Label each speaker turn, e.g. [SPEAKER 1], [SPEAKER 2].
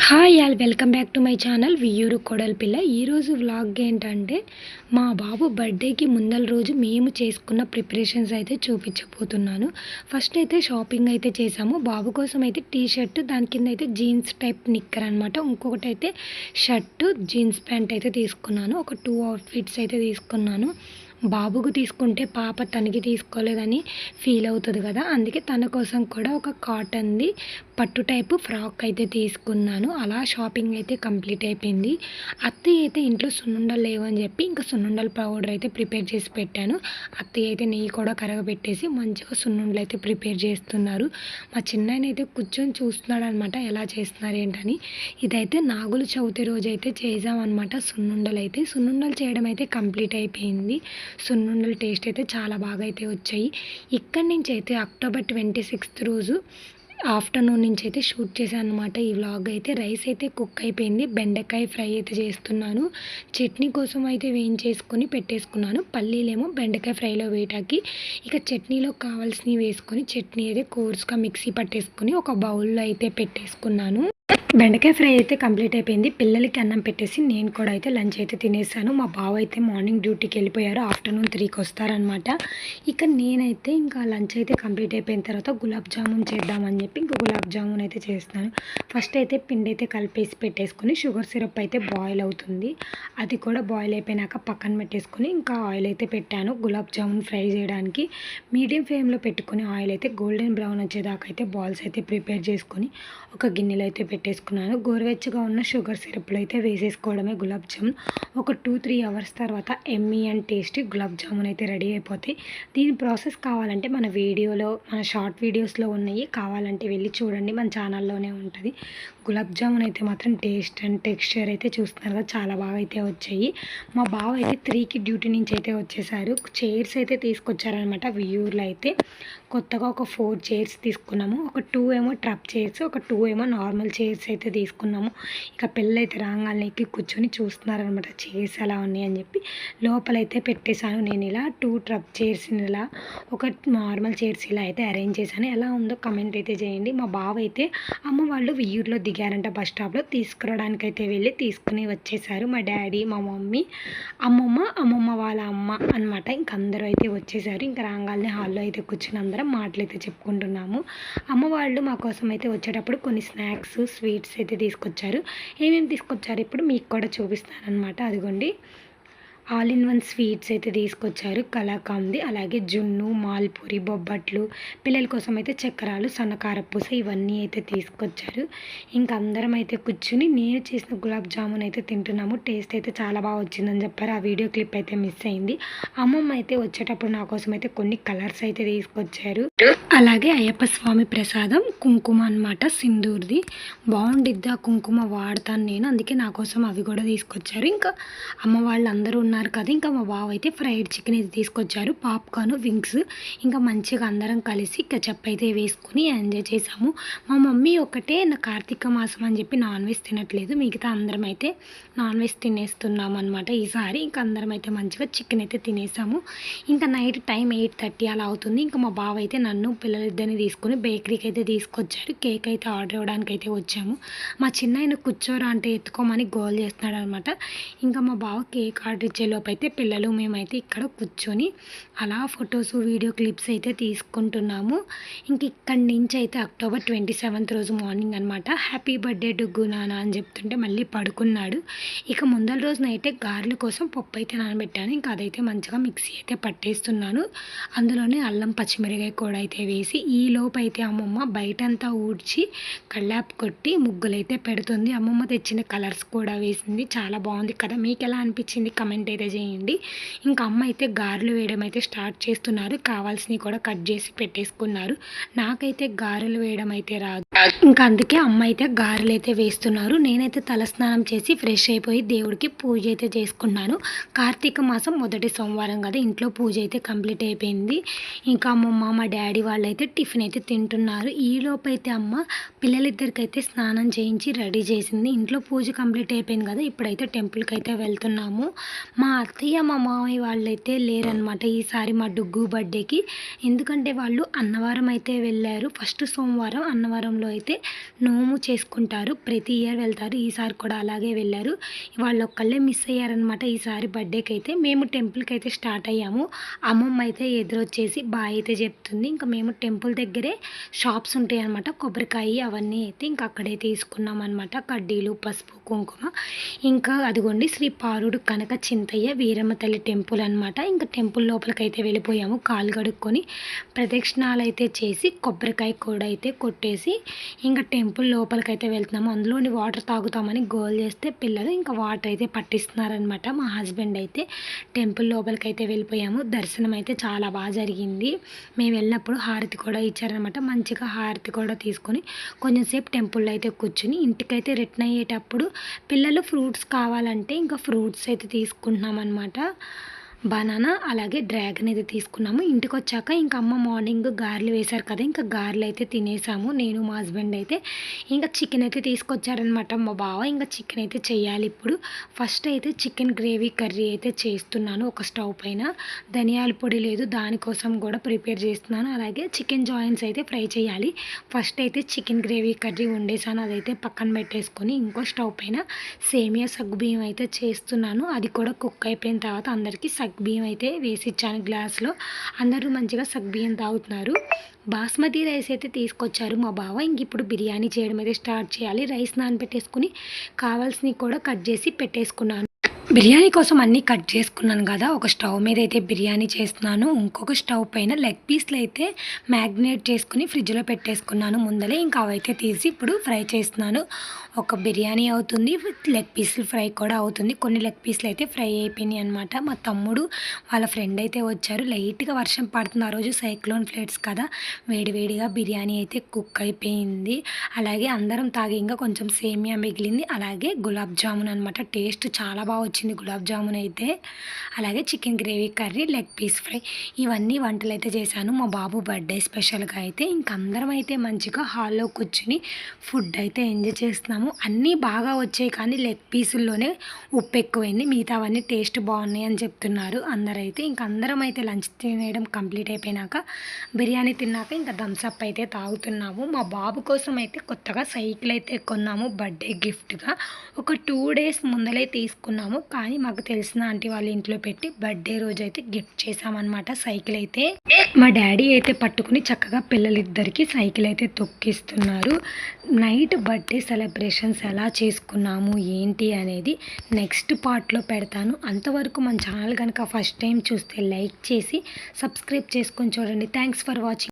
[SPEAKER 1] Hi all welcome back to my channel Viyyuru కొడల్ పిల్ల. ఈరోజు వ్లాగ్ ఏంటంటే మా బాబు బర్త్డేకి ముందల రోజు మేము చేసుకున్న ప్రిపరేషన్స్ అయితే చూపించబోతున్నాను. ఫస్ట్ అయితే షాపింగ్ అయితే చేసాము బాబు కోసం అయితే టీ షర్ట్ దాని కింద అయితే జీన్స్ టైప్ నిక్కర్ అనమాట ఇంకొకటి అయితే షర్టు జీన్స్ ప్యాంట్ అయితే తీసుకున్నాను. ఒక టూ అవుట్ఫిట్స్ అయితే తీసుకున్నాను. బాబుకు తీసుకుంటే పాప తనకి తీసుకోలేదని ఫీల్ అవుతుంది కదా. అందుకే తన కోసం కూడా ఒక కాటన్ది పట్టు టైపు ఫ్రాక్ అయితే తీసుకున్నాను. అలా షాపింగ్ అయితే కంప్లీట్ అయిపోయింది. అత్తయ్య అయితే ఇంట్లో సున్నుండలు లేవని చెప్పి ఇంకా సున్నుండల పౌడర్ అయితే ప్రిపేర్ చేసి పెట్టాను. అత్తయ్య అయితే నెయ్యి కూడా కరగబెట్టేసి మంచిగా సున్నుండలు అయితే ప్రిపేర్ చేస్తున్నారు. మా చిన్నాయన అయితే కూర్చొని చూస్తున్నాడు అనమాట ఎలా చేస్తున్నారు ఏంటని. ఇదైతే నాగుల చవితి రోజు అయితే చేసామన్నమాట సున్నుండలు అయితే. సున్నుండలు చేయడం అయితే కంప్లీట్ అయిపోయింది. సున్నుండల టేస్ట్ అయితే చాలా బాగా అయితే వచ్చాయి. ఇక్కడి నుంచి అయితే అక్టోబర్ ట్వంటీ సిక్స్త్ రోజు ఆఫ్టర్నూన్ నుంచి అయితే షూట్ చేశాను అనమాట ఈ వ్లాగ్ అయితే రైస్ అయితే కుక్ అయిపోయింది. బెండకాయ ఫ్రై అయితే చేస్తున్నాను. చట్నీ కోసం అయితే వేయించేసుకొని పెట్టేసుకున్నాను. పల్లీలేమో బెండకాయ ఫ్రైలో వేయటానికి ఇక చట్నీలో కావాల్సినవి వేసుకొని చట్నీ అయితే కోర్స్గా మిక్సీ పట్టేసుకొని ఒక బౌల్లో అయితే పెట్టేసుకున్నాను. బెండకాయ ఫ్రై అయితే కంప్లీట్ అయిపోయింది. పిల్లలకి అన్నం పెట్టేసి నేను కూడా అయితే లంచ్ అయితే తినేసాను. మా బావ అయితే మార్నింగ్ డ్యూటీకి వెళ్ళిపోయారు. ఆఫ్టర్నూన్ త్రీకి వస్తారనమాట ఇక నేనైతే ఇంకా లంచ్ అయితే కంప్లీట్ అయిపోయిన తర్వాత గులాబ్ జామున్ చేద్దామని చెప్పి ఇంకా గులాబ్ జామున్ అయితే చేస్తున్నాను. ఫస్ట్ అయితే పిండి అయితే కలిపేసి పెట్టేసుకొని షుగర్ సిరప్ అయితే బాయిల్ అవుతుంది. అది కూడా బాయిల్ అయిపోయినాక పక్కన పెట్టేసుకొని ఇంకా ఆయిల్ అయితే పెట్టాను. గులాబ్ జామున్ ఫ్రై చేయడానికి మీడియం ఫ్లేమ్లో పెట్టుకుని ఆయిల్ అయితే గోల్డెన్ బ్రౌన్ వచ్చేదాకా అయితే బాల్స్ అయితే ప్రిపేర్ చేసుకొని ఒక గిన్నెలో అయితే పెట్టేసుకున్నాను. గోరువెచ్చగా ఉన్న షుగర్ సిరప్లో అయితే వేసేసుకోవడమే గులాబ్ జామున్ ఒక టూ త్రీ అవర్స్ తర్వాత yummy and tasty gulab jamun అయితే రెడీ అయిపోతాయి. దీని ప్రాసెస్ కావాలంటే మన వీడియోలో మన షార్ట్ వీడియోస్లో ఉన్నాయి. కావాలంటే వెళ్ళి చూడండి. మన ఛానల్లోనే ఉంటుంది. గులాబ్ జామున్ అయితే మాత్రం టేస్ట్ అండ్ టెక్స్చర్ అయితే చూస్తున్నారు కదా చాలా బాగా అయితే వచ్చాయి. మా బావ అయితే త్రీకి డ్యూటీ నుంచి అయితే వచ్చేసారు. చైర్స్ అయితే తీసుకొచ్చారనమాట వియూర్లో అయితే. కొత్తగా ఒక ఫోర్ చైర్స్ తీసుకున్నాము. ఒక టూ ఏమో ట్రప్ చైర్స్ ఒక టూ ఏమో నార్మల్ చైర్స్ అయితే తీసుకున్నాము. ఇక పెళ్ళైతే అయితే రాగానే ఎక్కి కూర్చొని చూస్తున్నారనమాట చైర్స్ ఎలా ఉన్నాయి అని చెప్పి. లోపలైతే పెట్టేశాను నేను ఇలా టూ ట్రప్ చైర్స్ ఇలా ఒక నార్మల్ చైర్స్ ఇలా అయితే అరేంజ్ చేశాను. ఎలా ఉందో కమెంట్ అయితే చేయండి. మా బావ అయితే అమ్మ వాళ్ళు వెయ్యూరులో దిగారంట బస్ స్టాప్లో తీసుకురావడానికి అయితే వెళ్ళి తీసుకుని వచ్చేసారు. మా డాడీ మా మమ్మీ అమ్మమ్మ అమ్మమ్మ వాళ్ళ అమ్మ అనమాట ఇంక అందరూ అయితే వచ్చేసారు. ఇంకా రాగానే హాల్లో అయితే కూర్చుని అందరం మాటలు అయితే చెప్పుకుంటున్నాము. అమ్మ వాళ్ళు మా కోసం అయితే వచ్చేటప్పుడు కొన్ని స్నాక్స్ స్వీట్స్ అయితే తీసుకొచ్చారు. ఏమేమి తీసుకొచ్చారు ఇప్పుడు మీకు కూడా చూపిస్తాను అనమాట అదిగోండి. ఆల్ ఇన్ వన్ స్వీట్స్ అయితే తీసుకొచ్చారు. కలాకాంది అలాగే జున్ను మాల్పూరి బొబ్బట్లు పిల్లల కోసం అయితే చక్రాలు సన్నకారపూస ఇవన్నీ అయితే తీసుకొచ్చారు. ఇంకా అందరం అయితే కూర్చుని నేను చేసిన గులాబ్ జామున్ అయితే తింటున్నాము. టేస్ట్ అయితే చాలా బాగా వచ్చిందని చెప్పారు. ఆ వీడియో క్లిప్ అయితే మిస్ అయింది. అమ్మమ్మ అయితే వచ్చేటప్పుడు నా కోసం అయితే కొన్ని కలర్స్ అయితే తీసుకొచ్చారు. అలాగే అయ్యప్ప స్వామి ప్రసాదం కుంకుమ అనమాట సింధూర్ది. బాగుండిద్ది ఆ కుంకుమ వాడతాను నేను. అందుకే నా కోసం అవి కూడా తీసుకొచ్చారు. ఇంకా అమ్మ వాళ్ళు అందరూ ఉన్నారు కదా. ఇంకా మా బావ అయితే ఫ్రైడ్ చికెన్ అయితే తీసుకొచ్చారు. పాప్కార్న్ వింగ్స్ ఇంకా మంచిగా అందరం కలిసి కెచప్ అయితే వేసుకుని ఎంజాయ్ చేసాము. మా మమ్మీ ఒకటే నా కార్తీక మాసం అని చెప్పి నాన్ వెజ్ తినట్లేదు. మిగతా అందరం అయితే నాన్ వెజ్ తినేస్తున్నాం అనమాట ఈసారి. ఇంకా అందరం అయితే మంచిగా చికెన్ అయితే తినేసాము. ఇంకా నైట్ టైం ఎయిట్ థర్టీ అలా అవుతుంది. ఇంకా మా బావ అయితే నన్ను పిల్లలిద్దరిని తీసుకుని బేకరీకి అయితే తీసుకొచ్చారు. కేక్ అయితే ఆర్డర్ ఇవ్వడానికి అయితే వచ్చాము. మా చిన్న ఆయన కూర్చోరా అంటే ఎత్తుకోమని గోల్ చేస్తున్నాడు అనమాట ఇంకా మా బావ కేక్ ఆర్డర్ ఇచ్చే లోపు అయితే పిల్లలు మేమైతే ఇక్కడ కూర్చొని అలా ఫొటోస్ వీడియో క్లిప్స్ అయితే తీసుకుంటున్నాము. ఇంక ఇక్కడి నుంచి అయితే అక్టోబర్ ట్వంటీ సెవెంత్ రోజు మార్నింగ్ అనమాట హ్యాపీ బర్త్డే డుగ్గు నాన్న అని చెప్తుంటే మళ్ళీ పడుకున్నాడు. ఇక ముందల రోజున అయితే గారెల కోసం పప్పు అయితే నానబెట్టాను. ఇంకా అదైతే మంచిగా మిక్సీ అయితే పట్టేస్తున్నాను. అందులోనే అల్లం పచ్చిమిరకాయ కూడా అయితే వేసి ఈ లోపు అయితే అమ్మమ్మ బయటంతా ఊడ్చి కళ్ళాప్ కొట్టి ముగ్గులైతే పెడుతుంది. అమ్మమ్మ తెచ్చిన కలర్స్ కూడా వేసింది. చాలా బాగుంది కదా. మీకు ఎలా అనిపించింది? కమెంట్ అయితే చేయండి. ఇంకా అమ్మ అయితే గారెలు వేయడం అయితే స్టార్ట్ చేస్తున్నారు. కావాల్సినవి కూడా కట్ చేసి పెట్టేసుకున్నారు. నాకైతే గారెలు వేయడం అయితే రాదు. ఇంకా అందుకే అమ్మ అయితే గారెలు అయితే వేస్తున్నారు. నేనైతే తలస్నానం చేసి ఫ్రెష్ అయిపోయి దేవుడికి పూజ అయితే చేసుకున్నాను. కార్తీక మాసం మొదటి సోమవారం కదా ఇంట్లో పూజ అయితే కంప్లీట్ అయిపోయింది. ఇంకా అమ్మమ్మ మా డాడీ వాళ్ళు అయితే టిఫిన్ అయితే తింటున్నారు. ఈ అయితే అమ్మ పిల్లలిద్దరికైతే స్నానం చేయించి రెడీ చేసింది. ఇంట్లో పూజ కంప్లీట్ అయిపోయింది కదా ఇప్పుడైతే టెంపుల్కి అయితే వెళ్తున్నాము. మా అత్తయ్య మా మామయ్య వాళ్ళైతే లేరనమాట ఈసారి మా డుగ్గు బర్త్డేకి. ఎందుకంటే వాళ్ళు అన్నవరం అయితే వెళ్ళారు. ఫస్ట్ సోమవారం అన్నవరంలో అయితే నోము చేసుకుంటారు. ప్రతి ఇయర్ వెళ్తారు. ఈసారి కూడా అలాగే వెళ్ళారు. వాళ్ళు ఒక్కళ్ళే మిస్ అయ్యారనమాట ఈసారి బర్త్డేకి అయితే మేము టెంపుల్కి అయితే స్టార్ట్ అయ్యాము. అమ్మమ్మ అయితే ఎదురొచ్చేసి బాయ్ అయితే చెప్తుంది. ఇంకా మేము టెంపుల్ దగ్గరే షాప్స్ ఉంటాయి అనమాట కొబ్బరికాయ అవన్నీ అయితే ఇంకా అక్కడే తీసుకున్నాం అనమాట కడ్డీలు పసుపు కుంకుమ. ఇంకా అదిగోండి శ్రీ పారుడు కనక చింతయ్య వీరమ్మ తల్లి టెంపుల్ అనమాట ఇంకా టెంపుల్ లోపలికైతే వెళ్ళిపోయాము. కాలు కడుక్కొని ప్రదక్షిణాలు అయితే చేసి కొబ్బరికాయ కూడా అయితే కొట్టేసి ఇంకా టెంపుల్ లోపలికి అయితే వెళ్తున్నాము. అందులోని వాటర్ తాగుతామని గోల్ చేస్తే పిల్లలు ఇంకా వాటర్ అయితే పట్టిస్తున్నారనమాట మా హస్బెండ్ అయితే టెంపుల్ లోపలికి అయితే వెళ్ళిపోయాము. దర్శనం అయితే చాలా బాగా జరిగింది. మేము వెళ్ళినప్పుడు హారతి కూడా ఇచ్చారనమాట మంచిగా హారతి కూడా తీసుకొని కొంచెంసేపు టెంపుల్లో అయితే కూర్చుని ఇంటికైతే రిటర్న్ అయ్యేటప్పుడు పిల్లలు ఫ్రూట్స్ కావాలంటే ఇంకా ఫ్రూట్స్ అయితే తీసుకుంటున్నాం అనమాట బనానా అలాగే డ్రాగన్ అయితే తీసుకున్నాము. ఇంటికి వచ్చాక ఇంకా అమ్మ మార్నింగ్ గారెలు వేశారు కదా ఇంకా గారెలు అయితే తినేసాము. నేను మా హస్బెండ్ అయితే ఇంకా చికెన్ అయితే తీసుకొచ్చారనమాట మా బావ. ఇంకా చికెన్ అయితే చేయాలి ఇప్పుడు. ఫస్ట్ అయితే చికెన్ గ్రేవీ కర్రీ అయితే చేస్తున్నాను ఒక స్టవ్ పైన. ధనియాల పొడి లేదు దానికోసం కూడా ప్రిపేర్ చేస్తున్నాను. అలాగే చికెన్ జాయింట్స్ అయితే ఫ్రై చేయాలి. ఫస్ట్ అయితే చికెన్ గ్రేవీ కర్రీ వండేసాను. అదైతే పక్కన పెట్టేసుకొని ఇంకో స్టవ్ పైన సేమియా సగ్గుబియ్యం అయితే చేస్తున్నాను. అది కూడా కుక్ అయిపోయిన తర్వాత అందరికీ సగ్బియ్యం అయితే వేసి ఇచ్చాను గ్లాస్లో. అందరూ మంచిగా సగ్గుబియ్యం తాగుతున్నారు. బాస్మతి రైస్ అయితే తీసుకొచ్చారు మా బావ. ఇంక ఇప్పుడు బిర్యానీ చేయడం అయితే స్టార్ట్ చేయాలి. రైస్ నానబెట్టేసుకుని కావాల్సినవి కూడా కట్ చేసి పెట్టేసుకున్నాను. బిర్యానీ కోసం అన్నీ కట్ చేసుకున్నాను కదా ఒక స్టవ్ మీద అయితే బిర్యానీ చేస్తున్నాను. ఇంకొక స్టవ్ పైన లెగ్ పీస్లు అయితే మ్యాగ్నేట్ చేసుకుని ఫ్రిడ్జ్లో పెట్టేసుకున్నాను. ముందలే ఇంకా అవైతే తీసి ఇప్పుడు ఫ్రై చేస్తున్నాను. ఒక బిర్యానీ అవుతుంది లెగ్ పీసులు ఫ్రై కూడా అవుతుంది. కొన్ని లెగ్ పీసులు అయితే ఫ్రై అయిపోయినాయి అనమాట మా తమ్ముడు వాళ్ళ ఫ్రెండ్ అయితే వచ్చారు. లైట్గా వర్షం పడుతుంది ఆ రోజు సైక్లోన్ ఫ్లేట్స్ కదా వేడివేడిగా బిర్యానీ అయితే కుక్ అయిపోయింది. అలాగే అందరం తాగి ఇంకా కొంచెం సేమియా మిగిలింది. అలాగే గులాబ్ జామున్ అనమాట టేస్ట్ చాలా బాగా వచ్చింది గులాబ్ జామున్ అయితే అలాగే chicken gravy curry leg piece fry ఇవన్నీ వంటలు అయితే చేశాను. మా బాబు బర్త్డే స్పెషల్గా అయితే ఇంక అందరం అయితే మంచిగా హాల్లో కూర్చుని ఫుడ్ అయితే ఎంజాయ్ చేస్తున్నాము. అన్నీ బాగా వచ్చాయి కానీ లెగ్ పీసుల్లోనే ఉప్పు ఎక్కువైంది. మిగతావన్నీ టేస్ట్ బాగున్నాయి అని చెప్తున్నారు. అందరైతే ఇంక అందరం అయితే లంచ్ తినేయడం కంప్లీట్ అయిపోయినాక బిర్యానీ తిన్నాక ఇంకా థమ్స్అప్ అయితే తాగుతున్నాము. మా బాబు కోసం అయితే కొత్తగా సైకిల్ అయితే కొన్నాము బర్త్డే గిఫ్ట్గా. ఒక టూ డేస్ ముందలే తీసుకున్నాము. కానీ మాకు తెలిసిన ఆంటీ వాళ్ళ ఇంట్లో పెట్టి బర్త్డే రోజు అయితే గిఫ్ట్ చేసామన్నమాట సైకిల్ అయితే. మా డాడీ అయితే పట్టుకుని చక్కగా పిల్లలిద్దరికి సైకిల్ అయితే తొక్కిస్తున్నారు. నైట్ బర్త్డే సెలబ్రేషన్స్ ఎలా చేసుకున్నాము ఏంటి అనేది నెక్స్ట్ పార్ట్లో పెడతాను. అంతవరకు మన ఛానల్ కనుక ఫస్ట్ టైం చూస్తే లైక్ చేసి సబ్స్క్రైబ్ చేసుకొని చూడండి. Thanks for watching.